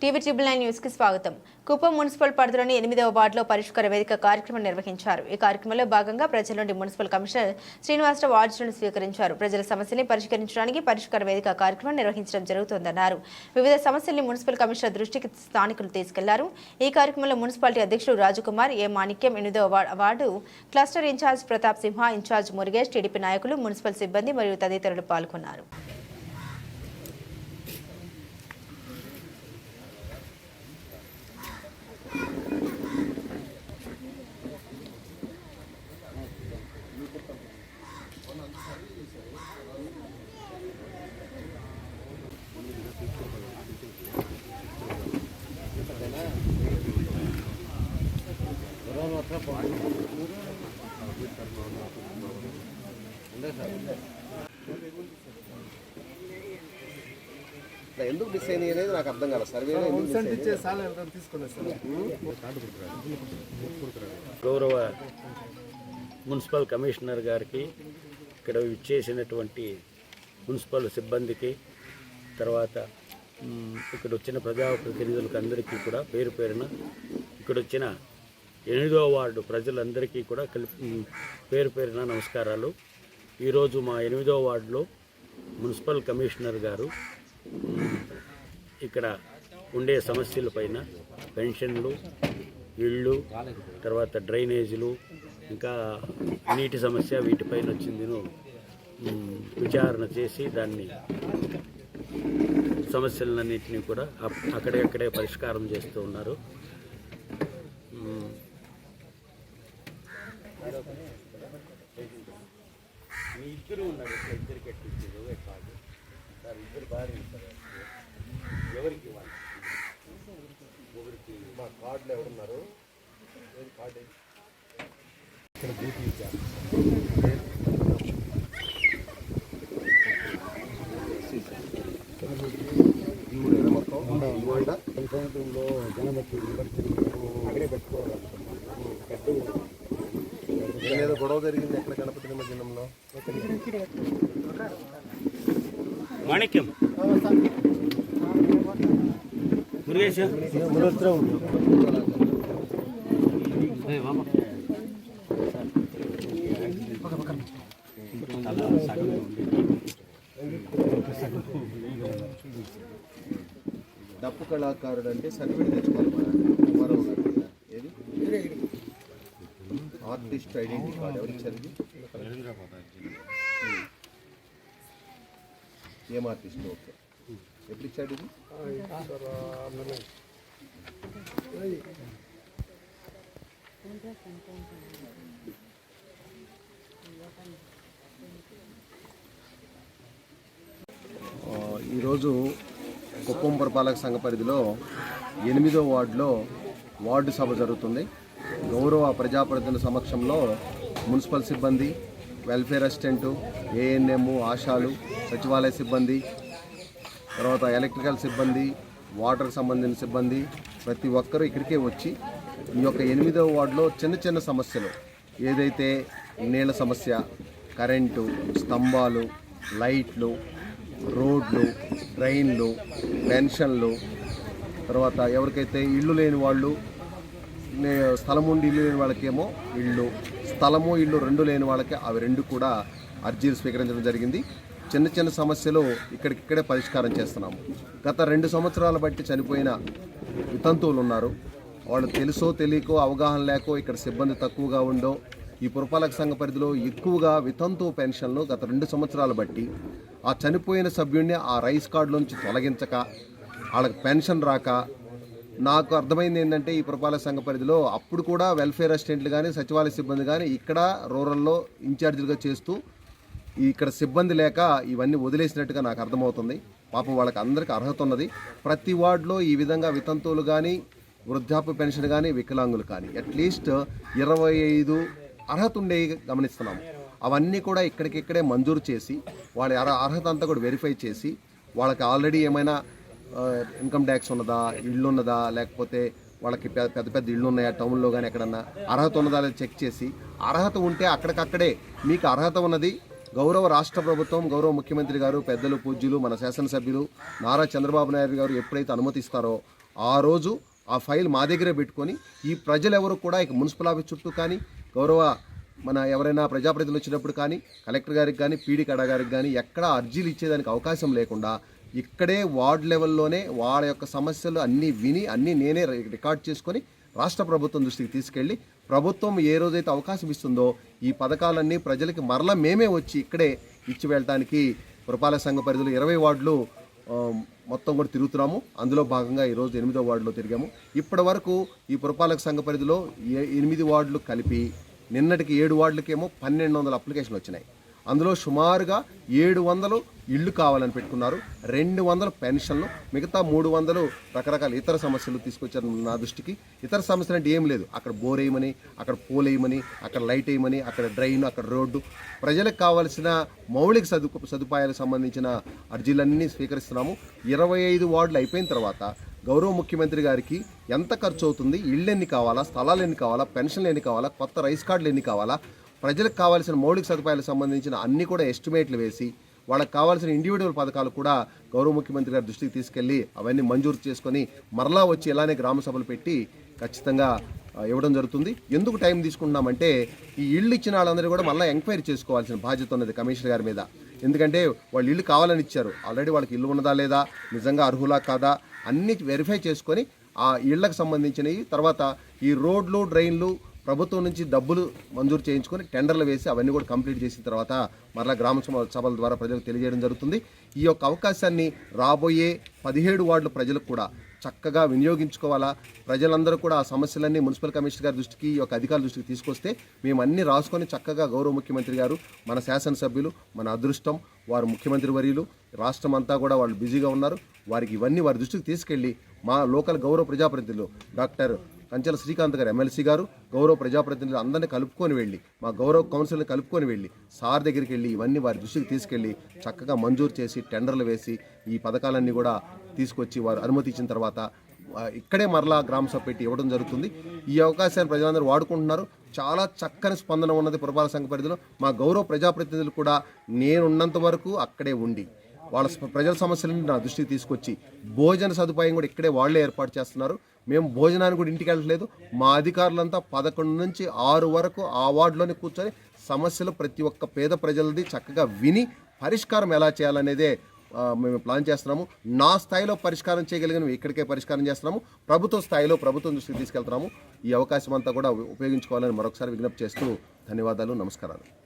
TV triple nine న్యూస్కి స్వాగతం. Kuppam municipal పరిధిలోని ఎనిమిదవ వార్డులో పరిష్కార వేదిక కార్యక్రమం నిర్వహించారు. ఈ కార్యక్రమంలో భాగంగా ప్రజల నుండి మున్సిపల్ కమిషనర్ శ్రీనివాసరావు ఆర్జీలను స్వీకరించారు. ప్రజల సమస్యల్ని పరిష్కరించడానికి పరిష్కార వేదిక కార్యక్రమం నిర్వహించడం జరుగుతోందన్నారు. వివిధ సమస్యల్ని మున్సిపల్ కమిషనర్ దృష్టికి స్థానికులు తీసుకెళ్ళారు. ఈ కార్యక్రమంలో మున్సిపాలిటీ అధ్యక్షుడు రాజకుమార్ ఏ మాణిక్యం ఎనిమిదవ ward cluster incharge Pratap Simha incharge Murugesh TDP నాయకులు మున్సిపల్ సిబ్బంది మరియు తదితరులు పాల్గొన్నారు. ఎందుకు మిస్ అయినాయి అనేది నాకు అర్థం కాలేదు. సర్వే గౌరవ మున్సిపల్ కమిషనర్ గారికి ఇక్కడ ఇచ్చేసినటువంటి మున్సిపల్ సిబ్బందికి తర్వాత ఇక్కడ వచ్చిన ప్రజాప్రతినిధులకు అందరికీ కూడా పేరు పేరున ఇక్కడ వచ్చిన ఎనిమిదో వార్డు ప్రజలందరికీ కూడా కలిపి పేరు పేరున నమస్కారాలు. ఈరోజు మా ఎనిమిదో వార్డులో మున్సిపల్ కమిషనర్ గారు ఇక్కడ ఉండే సమస్యలపైన పెన్షన్లు ఇళ్ళు తర్వాత డ్రైనేజీలు ఇంకా నీటి సమస్య వీటిపైన వచ్చిందిను విచారణ చేసి దాన్ని సమస్యలన్నింటినీ కూడా అప్- అక్కడే పరిష్కారం చేస్తూ ఉన్నారు. ఇద్దరు ఉన్నారు. ఇట్లా ఇద్దరికి ఎట్లా ఇచ్చారు ఎట్లా సార్ ఇద్దరు భార్య ఎవరికి ఇవ్వాలి? ఒకరికి మా కార్డులు ఎవరున్నారు? ఏది కార్డు? ఇక్కడ డ్యూటీ ఇచ్చారు ఈ ఊరేనా మొత్తం సంవత్సరంలో జనబట్టి అక్కడే దీని మీద గొడవ జరిగింది ఎక్కడ గణపతి నిమజ్జనంలో? మాణిక్యం. మురుగేశ. డప్పు కళాకారుడు అంటే సర్టిఫికేట్ తెచ్చుకోవాలి. మన కుమారం గారి దగ్గర. ఏది ఆర్టిస్ట్ ఐడెంటిటీ కార్డు ఎవరు ఇచ్చారు. ఏం ఆర్టిస్ట్ ఓకే. ఎప్పుడు ఇచ్చాడు ఇది? ఈరోజు కుప్పం పురపాలక సంఘ పరిధిలో ఎనిమిదో వార్డులో వార్డు సభ జరుగుతుంది. గౌరవ ప్రజాప్రతినిధుల సమక్షంలో మున్సిపల్ సిబ్బంది వెల్ఫేర్ అసిస్టెంటు ఏఎన్ఎం ఆశాలు సచివాలయ సిబ్బంది తర్వాత ఎలక్ట్రికల్ సిబ్బంది వాటర్ సంబంధించిన సిబ్బంది ప్రతి ఒక్కరూ ఇక్కడికే వచ్చి ఈ యొక్క ఎనిమిదవ వార్డులో చిన్న చిన్న సమస్యలు. ఏదైతే నీళ్ళ సమస్య కరెంటు స్తంభాలు లైట్లు రోడ్లు డ్రైన్లు పెన్షన్లు తర్వాత ఎవరికైతే ఇల్లు లేని వాళ్ళు స్థలము ఉండి ఇల్లు లేని వాళ్ళకేమో ఇళ్ళు స్థలము ఇల్లు రెండు లేని వాళ్ళకి అవి రెండు కూడా అర్జీలు స్వీకరించడం జరిగింది. చిన్న చిన్న సమస్యలు ఇక్కడికిక్కడే పరిష్కారం చేస్తున్నాము. గత రెండు సంవత్సరాల బట్టి చనిపోయిన వితంతువులు ఉన్నారు. వాళ్ళు తెలుసో తెలియకో అవగాహన లేకో ఇక్కడ సిబ్బంది తక్కువగా ఉండో ఈ పురపాలక సంఘ పరిధిలో ఎక్కువగా వితంతు పెన్షన్లు గత రెండు సంవత్సరాలు బట్టి ఆ చనిపోయిన సభ్యుడిని ఆ రైస్ కార్డులోంచి తొలగించక వాళ్ళకి పెన్షన్ రాక నాకు అర్థమైంది ఏంటంటే ఈ పురపాలక సంఘ పరిధిలో అప్పుడు కూడా వెల్ఫేర్ అసిస్టెంట్లు కానీ సచివాలయ సిబ్బంది కానీ ఇక్కడ రూరల్లో ఇన్ఛార్జీలుగా చేస్తూ ఇక్కడ సిబ్బంది లేక ఇవన్నీ వదిలేసినట్టుగా నాకు అర్థమవుతుంది. పాపం వాళ్ళకి అందరికీ అర్హత ఉన్నది. ప్రతి వార్డులో ఈ విధంగా వితంతువులు కానీ వృద్ధాప్య పెన్షన్ కానీ వికలాంగులు కానీ అట్లీస్ట్ ఇరవై ఐదు అర్హత ఉండే గమనిస్తున్నాము అవన్నీ కూడా ఇక్కడికిక్కడే మంజూరు చేసి వాళ్ళ అర్హత అంతా కూడా వెరిఫై చేసి వాళ్ళకి ఆల్రెడీ ఏమైనా ఇన్కమ్ ట్యాక్స్ ఉన్నదా? ఇళ్ళు ఉన్నదా? లేకపోతే వాళ్ళకి పెద్ద పెద్ద పెద్ద ఇళ్ళు ఉన్నాయా టౌన్లో కానీ ఎక్కడన్నా? అర్హత ఉన్నదా లేదా చెక్ చేసి. అర్హత ఉంటే అక్కడికక్కడే మీకు అర్హత ఉన్నది. గౌరవ రాష్ట్ర ప్రభుత్వం గౌరవ ముఖ్యమంత్రి గారు పెద్దలు పూజ్యులు మన శాసనసభ్యులు నారా చంద్రబాబు నాయుడు గారు ఎప్పుడైతే అనుమతిస్తారో ఆ రోజు ఆ ఫైల్ మా దగ్గరే పెట్టుకొని ఈ ప్రజలు ఎవరు కూడా ఇక మున్సిపల్ ఆఫీస్ చుట్టూ కానీ గౌరవ మన ఎవరైనా ప్రజాప్రతినిధులు వచ్చినప్పుడు కానీ కలెక్టర్ గారికి కానీ పీడీ కడ గారికి కానీ ఎక్కడ అర్జీలు ఇచ్చేదానికి అవకాశం లేకుండా ఇక్కడే వార్డ్ లెవెల్లోనే వాళ్ళ యొక్క సమస్యలు అన్నీ విని అన్నీ నేనే రికార్డ్ చేసుకొని రాష్ట్ర ప్రభుత్వం దృష్టికి తీసుకెళ్ళి ప్రభుత్వం ఏ రోజైతే అవకాశం ఇస్తుందో ఈ పథకాలన్నీ ప్రజలకి మరలా మేమే వచ్చి ఇక్కడే ఇచ్చి వెళ్ళటానికి పురపాలక సంఘ పరిధిలో ఇరవై వార్డులు మొత్తం కూడా తిరుగుతున్నాము. అందులో భాగంగా ఈరోజు ఎనిమిదో వార్డులో తిరిగాము. ఇప్పటి వరకు ఈ పురపాలక సంఘ పరిధిలో ఏ- ఎనిమిది వార్డులు కలిపి నిన్నటికి ఏడు వార్డులకేమో పన్నెండు వందల అప్లికేషన్లు వచ్చినాయి. అందులో సుమారుగా ఏడు వందలు ఇళ్ళు కావాలని పెట్టుకున్నారు. రెండు వందలు పెన్షన్లు మిగతా మూడు వందలు రకరకాల ఇతర సమస్యలు తీసుకొచ్చారు నా దృష్టికి. ఇతర సమస్యలు అంటే ఏం లేదు. అక్కడ బోర్ వేయమని అక్కడ పోల్ వేయమని అక్కడ లైట్ వేయమని అక్కడ డ్రైన్ అక్కడ రోడ్డు. ప్రజలకు కావాల్సిన మౌలిక సదు సదుపాయాలకు సంబంధించిన అర్జీలన్నీ స్వీకరిస్తున్నాము. ఇరవై ఐదు వార్డులు అయిపోయిన తర్వాత గౌరవ ముఖ్యమంత్రి గారికి ఎంత ఖర్చు అవుతుంది? ఇళ్ళు ఎన్ని కావాలా? స్థలాలు ఎన్ని కావాలా? పెన్షన్లు ఎన్ని కావాలా? కొత్త రైస్ కార్డులు ఎన్ని కావాలా? ప్రజలకు కావాల్సిన మౌలిక సదుపాయాలకు సంబంధించిన అన్ని కూడా ఎస్టిమేట్లు వేసి వాళ్ళకి కావాల్సిన ఇండివిజువల్ పథకాలు కూడా గౌరవ ముఖ్యమంత్రి గారి దృష్టికి తీసుకెళ్ళి అవన్నీ మంజూరు చేసుకొని మరలా వచ్చి ఇలానే గ్రామ సభలు పెట్టి ఖచ్చితంగా ఇవ్వడం జరుగుతుంది. ఎందుకు టైం తీసుకుంటున్నామంటే ఈ ఇళ్ళు ఇచ్చిన వాళ్ళందరూ కూడా మళ్ళీ ఎంక్వైరీ చేసుకోవాల్సిన బాధ్యత ఉన్నది కమిషనర్ గారి మీద. ఎందుకంటే వాళ్ళు ఇల్లు కావాలని ఇచ్చారు. ఆల్రెడీ వాళ్ళకి ఇల్లు ఉన్నదా లేదా నిజంగా అర్హులా కాదా అన్ని వెరిఫై చేసుకొని ఆ ఇళ్ళకు సంబంధించినవి తర్వాత ఈ రోడ్లు డ్రైన్లు ప్రభుత్వం నుంచి డబ్బులు మంజూరు చేయించుకొని టెండర్లు వేసి అవన్నీ కూడా కంప్లీట్ చేసిన తర్వాత మరలా గ్రామ సభల ద్వారా ప్రజలకు తెలియజేయడం జరుగుతుంది. ఈ యొక్క అవకాశాన్ని రాబోయే పదిహేడు వార్డుల ప్రజలకు కూడా చక్కగా వినియోగించుకోవాలా? ప్రజలందరూ కూడా ఆ సమస్యలన్నీ మున్సిపల్ కమిషనర్ గారి దృష్టికి ఈ యొక్క అధికారుల దృష్టికి తీసుకొస్తే మేము అన్ని రాసుకొని చక్కగా గౌరవ ముఖ్యమంత్రి గారు మన శాసనసభ్యులు మన అదృష్టం వారు ముఖ్యమంత్రి వర్యులు రాష్ట్రం అంతా కూడా వాళ్ళు బిజీగా ఉన్నారు. వారికి ఇవన్నీ వారి దృష్టికి తీసుకెళ్ళి మా లోకల్ గౌరవ ప్రజాప్రతినిధులు డాక్టర్ కంచెల శ్రీకాంత్ గారు ఎమ్మెల్సీ గారు గౌరవ ప్రజాప్రతినిధులు అందరినీ కలుపుకొని వెళ్ళి మా గౌరవ కౌన్సిల్ని కలుపుకొని వెళ్ళి సార్ దగ్గరికి వెళ్ళి ఇవన్నీ వారి దృష్టికి తీసుకెళ్ళి చక్కగా మంజూరు చేసి టెండర్లు వేసి ఈ పథకాలన్నీ కూడా తీసుకొచ్చి వారు అనుమతి ఇచ్చిన తర్వాత ఇక్కడే మరలా గ్రామ సభ పెట్టి ఇవ్వడం జరుగుతుంది. ఈ అవకాశాన్ని ప్రజలందరూ వాడుకుంటున్నారు. చాలా చక్కని స్పందన ఉన్నది పురపాలక సంఘ పరిధిలో. మా గౌరవ ప్రజాప్రతినిధులు కూడా నేనున్నంత వరకు అక్కడే ఉండి వాళ్ళ ప్రజల సమస్యలని నా దృష్టికి తీసుకొచ్చి భోజన సదుపాయం కూడా ఇక్కడే వాళ్ళే ఏర్పాటు చేస్తున్నారు. మేము భోజనానికి కూడా ఇంటికి వెళ్ళట్లేదు. మా అధికారులంతా పదకొండు నుంచి ఆరు వరకు ఆ వార్డులోనే కూర్చొని సమస్యలు ప్రతి ఒక్క పేద ప్రజలది చక్కగా విని పరిష్కారం ఎలా చేయాలనేదే మేము ప్లాన్ చేస్తున్నాము. నా స్థాయిలో పరిష్కారం చేయగలిగిన ఇక్కడికే పరిష్కారం చేస్తున్నాము. ప్రభుత్వ స్థాయిలో ప్రభుత్వం దృష్టికి తీసుకెళ్తున్నాము. ఈ అవకాశం అంతా కూడా ఉపయోగించుకోవాలని మరొకసారి విజ్ఞప్తి చేస్తూ ధన్యవాదాలు. నమస్కారాలు.